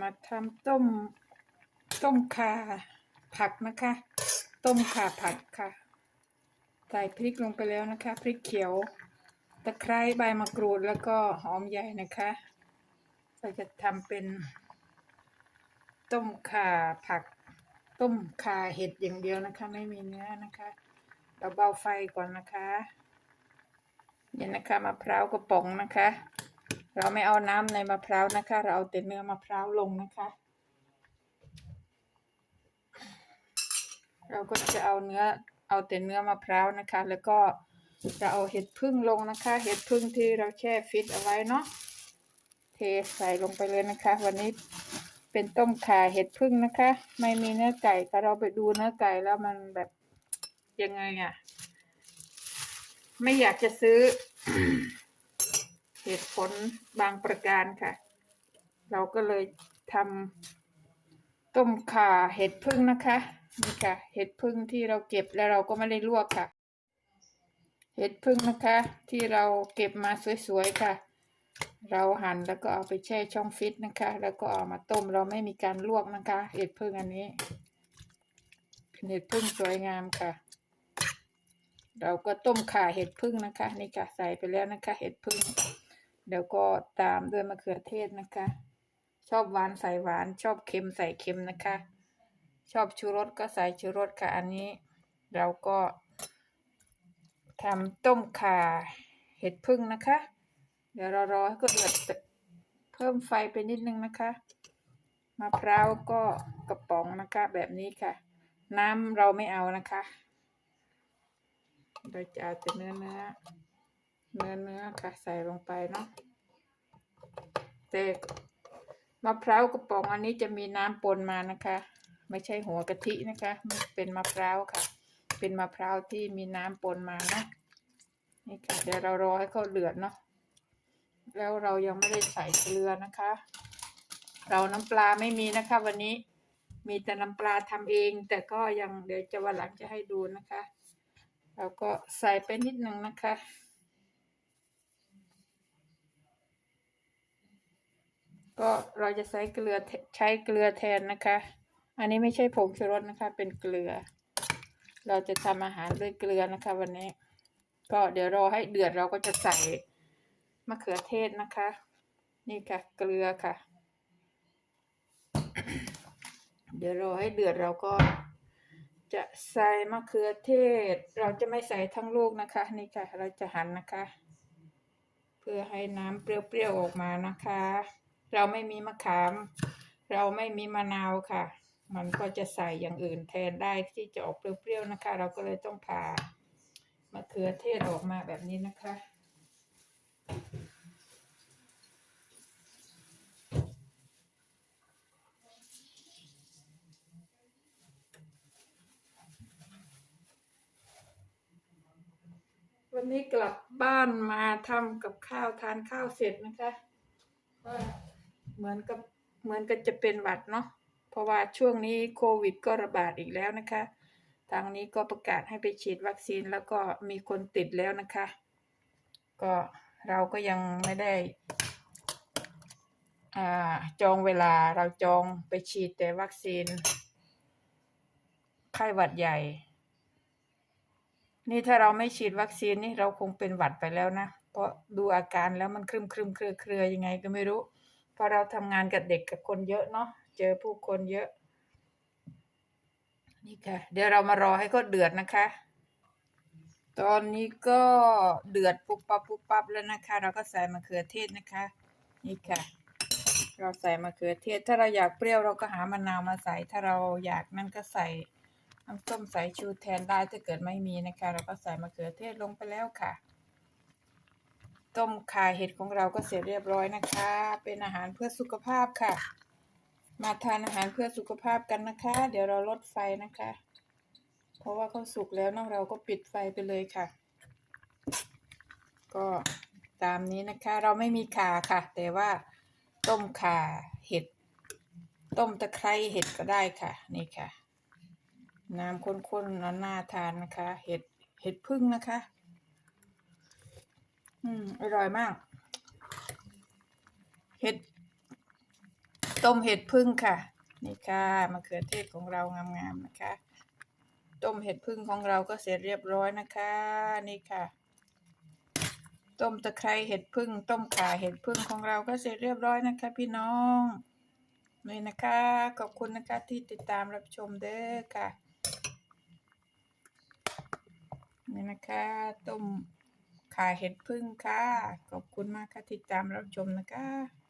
มาทำต้ม ต้มข่าผักนะคะ ต้มข่าผัดค่ะ ใส่พริกลงไปแล้วนะคะ พริกเขียว ตะไคร้ใบมะกรูดแล้วก็หอมใหญ่นะคะ เราจะทำเป็น ต้มข่าผัก ต้มข่าเห็ดอย่างเดียวนะคะ ไม่มีเนื้อนะคะ เราเบาไฟก่อนนะคะเนี่ยนะคะมะพร้าวกระป๋องนะคะ เราไม่เอาน้ำในมะพร้าวนะคะ เราเอาแต่เนื้อมะพร้าวลงนะคะ เราก็จะเอาเนื้อเอาแต่เนื้อมะพร้าวนะคะ แล้วก็จะเอาเห็ดพึ่งลงนะคะ เห็ดพึ่งที่เราแช่ฟิตเอาไว้เนาะเทใส่ลงไปเลยนะคะ วันนี้เป็นต้มข่าเห็ดพึ่งนะคะ ไม่มีเนื้อไก่ก็เราไปดูเนื้อไก่แล้วมันแบบยังไงอะ่ะ ไม่อยากจะซื้อ เหตุผลบางประการค่ะ เราก็เลยทำต้มข่าเห็ดพึ่งนะคะนี่ค่ะ เห็ดพึ่งที่เราเก็บแล้วเราก็ไม่ได้ลวกค่ะ เห็ดพึ่งนะคะ ที่เราเก็บมาสวยๆค่ะ เราหั่นแล้วก็เอาไปแช่ช่องฟิตนะคะ แล้วก็เอามาต้มเราไม่มีการลวกนะคะ เห็ดพึ่งอันนี้เห็ดพึ่งสวยงามค่ะ เราก็ต้มข่าเห็ดพึ่งนะคะ นี่ค่ะใส่ไปแล้วนะคะ เห็ดพึ่ง เดี๋ยวก็ตามด้วยมะเขือเทศนะคะ ชอบหวานใส่หวาน ชอบเค็มใส่เค็มนะคะ ชอบชูรสก็ใส่ชูรสค่ะ อันนี้เราก็ทำต้มข่าเห็ดพึ่งนะคะ เดี๋ยวเรารอให้ก็เดือดเพิ่มไฟไปนิดนึงนะคะมะพร้าวก็กระป๋องนะคะ แบบนี้ค่ะ น้ำเราไม่เอานะคะ เราจะเอาแต่เนื้อเนื้อ เนื้อเนื้อค่ะใส่ลงไปเนาะแต่มะพร้าวกระป๋องอันนี้จะมีน้ำปนมานะคะ ไม่ใช่หัวกะทินะคะมันเป็นมะพร้าวค่ะ เป็นมะพร้าวที่มีน้ำปนมานะนี่ค่ะเดี๋ยวเรารอให้เขาเดือดเนาะแล้วเรายังไม่ได้ใส่เกลือนะคะ เราน้ำปลาไม่มีนะคะ วันนี้มีแต่น้ำปลาทำเอง แต่ก็ยังเดี๋ยวจะวันหลังจะให้ดูนะคะ เราก็ใส่ไปนิดหนึ่งนะคะ ก็เราจะใช้เกลือใช้เกลือแทนนะคะ อันนี้ไม่ใช่ผงชูรสนะคะ เป็นเกลือ เราจะทำอาหารด้วยเกลือนะคะ วันนี้ ก็เดี๋ยวรอให้เดือดเราก็จะใส่มะเขือเทศนะคะ นี่ค่ะ เกลือค่ะ เดี๋ยวรอให้เดือดเราก็จะใส่มะเขือเทศ เราจะไม่ใส่ทั้งลูกนะคะ นี่ค่ะ เราจะหั่นนะคะ เพื่อให้น้ำเปรี้ยวๆออกมานะคะ เราไม่มีมะขาม เราไม่มีมะนาวค่ะ มันก็จะใส่อย่างอื่นแทนได้ที่จะออกเปรี้ยวๆนะคะ เราก็เลยต้องผ่ามะเขือเทศออกมาแบบนี้นะคะวันนี้กลับบ้านมาทำกับข้าวทานข้าวเสร็จนะคะ เหมือนกับเหมือนกับจะเป็นหวัดเนาะเพราะว่าช่วงนี้โควิดก็ระบาดอีกแล้วนะคะ ทางนี้ก็ประกาศให้ไปฉีดวัคซีนแล้วก็มีคนติดแล้วนะคะ ก็เราก็ยังไม่ได้อ่าจองเวลาเราจองไปฉีดแต่วัคซีน ไข้หวัดใหญ่ นี่ถ้าเราไม่ฉีดวัคซีนนี่เราคงเป็นหวัดไปแล้วนะ เพราะดูอาการแล้วมันครึมครึมเครือเครือยังไงก็ไม่รู้ พราะเราทำงานกับเด็กกับคนเยอะเนาะเจอผู้คนเยอะนี่ค่ะ เดี๋ยวเรามารอให้เขาเดือดนะคะ ตอนนี้ก็เดือดปุ๊บปั๊บปุ๊บปั๊บแล้วนะคะ เราก็ใส่มะเขือเทศนะคะ นี่ค่ะ เราใส่มะเขือเทศ ถ้าเราอยากเปรี้ยวเราก็หามะนาวมาใส่ ถ้าเราอยากนั่นก็ใส่น้ำส้มสายชูแทนได้ถ้าเกิดไม่มีนะคะ เราก็ใส่มะเขือเทศลงไปแล้วค่ะ ต้มข่าเห็ดของเราก็เสร็จเรียบร้อยนะคะ เป็นอาหารเพื่อสุขภาพค่ะ มาทานอาหารเพื่อสุขภาพกันนะคะ เดี๋ยวเราลดไฟนะคะ เพราะว่าเขาสุกแล้วนอะเราก็ปิดไฟไปเลยค่ะ ก็ตามนี้นะคะ เราไม่มีข่าค่ะ แต่ว่าต้มข่าเห็ด ต้มตะไคร้เห็ดก็ได้ค่ะ นี่ค่ะ น้ำข้นๆน่าทานนะคะ เห็ดเห็ดพึ่งนะคะ อืม อร่อยมาก เห็ด ต้มเห็ดพึ่งค่ะ นี่ค่ะมะเขือเทศของเรางามๆนะคะ ต้มเห็ดพึ่งของเราก็เสร็จเรียบร้อยนะคะ นี่ค่ะ ต้มตะไคร้เห็ดพึ่ง ต้มข่าเห็ดพึ่งของเราก็เสร็จเรียบร้อยนะคะ พี่น้องนี่นะคะ ขอบคุณนะคะที่ติดตามรับชมเด้อค่ะนี่นะคะ ต้ม ค่ะเห็ดพึ่งค่ะ ขอบคุณมากค่ะที่ติดตามรับชมนะคะ